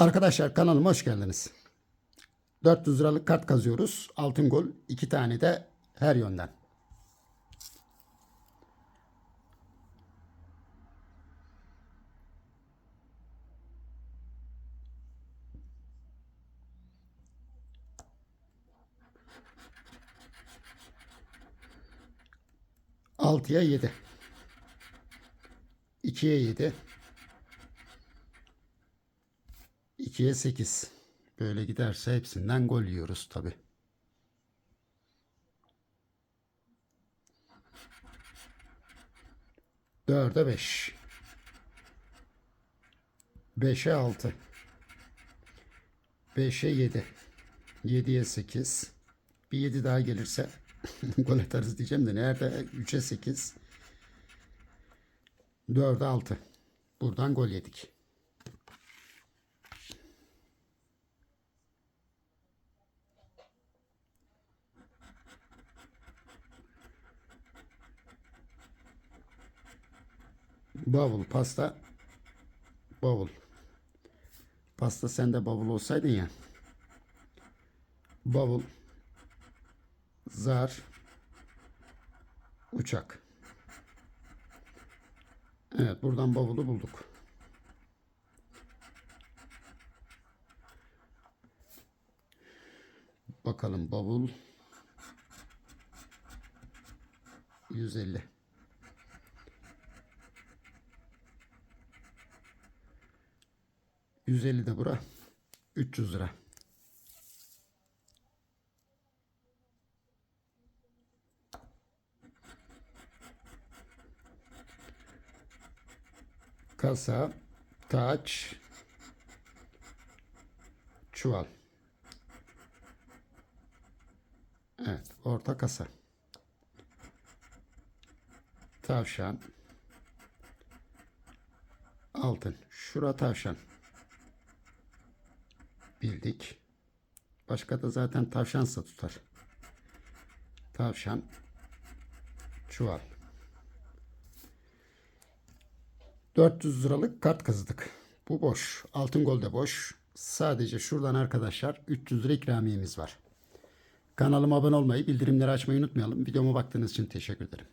Arkadaşlar kanalıma hoş geldiniz. 400 liralık kart kazıyoruz. Altın gol. iki tane de her yönden. Altıya yedi. İkiye yedi. 2'ye 8. Böyle giderse hepsinden gol yiyoruz tabi. Dörde 5. 5'e 6. 5'e 7. 7'ye 8. Bir 7 daha gelirse gol atarız diyeceğim de nerede? 3'e 8. 4'e 6. Buradan gol yedik. Bavul, pasta, bavul. Pasta sen de bavul olsaydın ya. Bavul, zar, uçak. Evet, buradan bavulu bulduk. Bakalım bavul 150. %50 de bura. 300 lira. Kasa, taç, çuval. Evet, orta kasa. Tavşan. Altın. Şura tavşan. Bildik. Başka da zaten tavşansa tutar. Tavşan. Çuval. 400 liralık kart kazıdık. Bu boş. Altın gol de boş. Sadece şuradan arkadaşlar 300 lira ikramiyemiz var. Kanalıma abone olmayı, bildirimleri açmayı unutmayalım. Videoma baktığınız için teşekkür ederim.